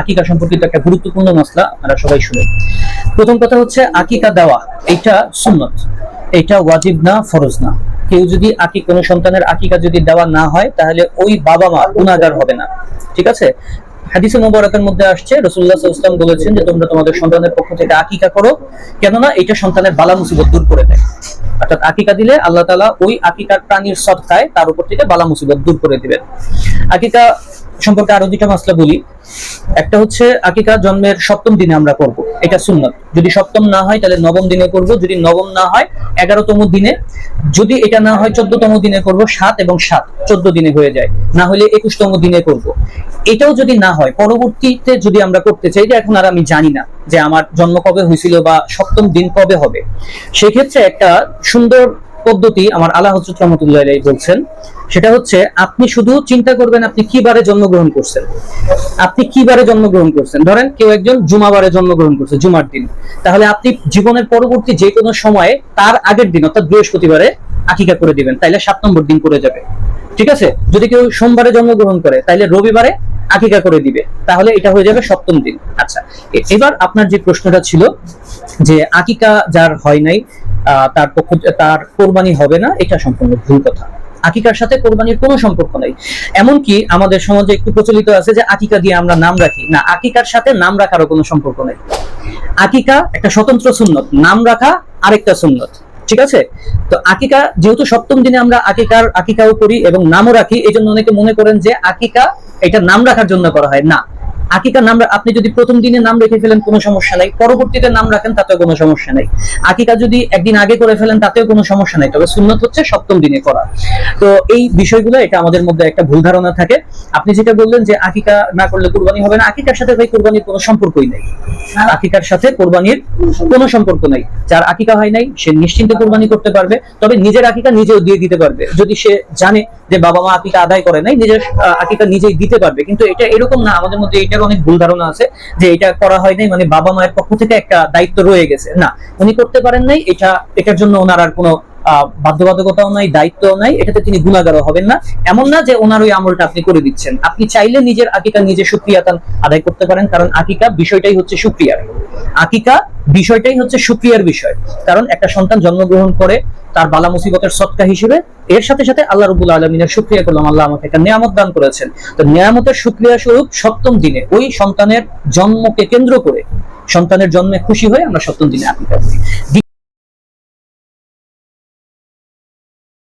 আকিকা সম্পর্কিত একটা গুরুত্বপূর্ণ মশলা আপনারা সবাই শুনেন। প্রথম কথা হচ্ছে আকিকা দেওয়া, এটা সুন্নত, এটা ওয়াজিব না, ফরজ না। কেউ যদি আকি, কোনো সন্তানের আকিকা যদি দেওয়া না হয়, তাহলে ওই বাবা মা গুণাগার হবে না। ঠিক আছে? হাদিসে মোবারকের মধ্যে আসছে রসুল্লাহ ইসলাম বলেছেন যে তোমরা তোমাদের সন্তানের পক্ষ থেকে আকিকা করো, কেননা এটা সন্তানের বালা মুসিবত দূর করে দেয়। অর্থাৎ আকিকা দিলে আল্লাহ তালা ওই আকিকার প্রাণীর সৎকায় তার উপর থেকে বালা মুসিবত দূর করে দিবেন। আকিকা সম্পর্কে আরও দুইটা মাসলা বলি। একটা হচ্ছে আকিকা জন্মের সপ্তম দিনে আমরা করব এটা সুন্নত। যদি সপ্তম না হয়, তাহলে নবম দিনে করব যদি নবম না হয়, এগারোতম দিনে। যদি এটা না হয়, চোদ্দতম দিনে করব সাত এবং সাত। চোদ্দ দিনে হয়ে যায়। না হলে একুশতম দিনে করব এটাও যদি না হয়, পরবর্তীতে যদি আমরা করতে চাই যে এখন আর আমি জানি না যে আমার জন্ম কবে হয়েছিল বা সপ্তম দিন কবে হবে। সেক্ষেত্রে একটা সুন্দর পদ্ধতি আমার আল্লাহ হজরত রহমতুল্লাহ বলছেন। সেটা হচ্ছে, আপনি শুধু চিন্তা করবেন আপনি কি বারে জন্মগ্রহণ করছেন। আপনি কি বারে জন্মগ্রহণ করছেন। ধরেন কেউ একজন জুমাবারে জন্মগ্রহণ করছে, জুমার দিন। তাহলে আপনি জীবনের পরবর্তী যে কোনো সময়ে তার আগের দিন, অর্থাৎ বৃহস্পতিবারে আকিকা করে দিবেন, তাইলে সাত নম্বর দিন করে যাবে। ঠিক আছে? যদি কেউ সোমবারে জন্মগ্রহণ করে তাহলে রবিবারে আকিকা করে দিবে। তাহলে এটা হয়ে যাবে সপ্তম দিন। আচ্ছা এবার আপনার যে প্রশ্নটা ছিল যে আকিকা যার হয় নাই তার পক্ষ তার কোরবানি হবে না, এটা সম্পূর্ণ ভুল কথা। আকিকার সাথে কোরবানির কোনো সম্পর্ক নাই। এমনকি আমাদের সমাজে একটু প্রচলিত আছে যে আকিকা দিয়ে আমরা নাম রাখি। না, আকিকার সাথে নাম রাখারও কোনো সম্পর্ক নেই। আকিকা একটা স্বতন্ত্র সুন্নত। নাম রাখা আরেকটা সুন্নত। ঠিক আছে? তো আকিকা, যেহেতু সপ্তম দিনে আমরা আকিকার, আকিকাও করি এবং নামও রাখি এই জন্য অনেকে মনে করেন যে আকিকা এটা নাম রাখার জন্য করা হয়। না আকিকা নাম আপনি যদি প্রথম দিনে নাম রেখে ফেলেন, কোনো সমস্যা নাই। পরবর্তীতে নাম রাখেন, তাতেও কোনো সমস্যা নাই। আকিকা যদি একদিন আগে করে ফেলেন, তাতেও কোনো সমস্যা নাই। তবে সুন্নত হচ্ছে সপ্তম দিনে করা। তো এই বিষয়গুলো, এটা আমাদের মধ্যে একটা ভুল ধারণা থাকে। আপনি যেটা বললেন যে আকিকা না করলে কুরবানি হবে না, আকিকার সাথে ভাই কুরবানির কোনো সম্পর্কই নেই। আকিকার সাথে কোরবানির কোনো সম্পর্ক নাই। যার আকিকা হয় নাই, সে নিশ্চিন্তে কোরবানি করতে পারবে, তবে নিজের আকিকা নিজেও দিয়ে দিতে পারবে। যদি সে জানে যে বাবা মা আকিকা আদায় করে নাই, নিজের আকিকা নিজেই দিতে পারবে। কিন্তু এটা এরকম না, আমাদের মধ্যে এটার অনেক ভুল ধারণা আছে যে এটা করা হয় নাই মানে বাবা মায়ের পক্ষ থেকে একটা দায়িত্ব রয়ে গেছে। না, উনি করতে পারেন নাই, এটা, এটার জন্য ওনার আর কোনো বাধ্যবাধকতাও নাই, দায়িত্বও নাই, এটাতে তিনি গুণাগারও হবেন না। এমন না যে ওনার ওই আমলটা আপনি করে দিচ্ছেন। আপনি চাইলে নিজের আকিকা নিজে সুক্রিয়াতান আদায় করতে পারেন, কারণ আকিকা বিষয়টাই হচ্ছে সুক্রিয়ার। আকিকা বিষয়টাই হচ্ছে সুক্রিয়ার বিষয়। কারণ একটা সন্তান জন্মগ্রহণ করে তার বালা মুসিবতের সৎকা হিসেবে এর সাথে সাথে আল্লাহ রবুল আলমিনের সুক্রিয়া করলাম, আল্লাহ আমাকে একটা নিয়ামত দান করেছেন। তো নিয়ামতের সুক্রিয়া স্বরূপ সপ্তম দিনে ওই সন্তানের জন্মকে কেন্দ্র করে সন্তানের জন্মে খুশি হয়ে আমরা সপ্তম দিনে আকিকা করি।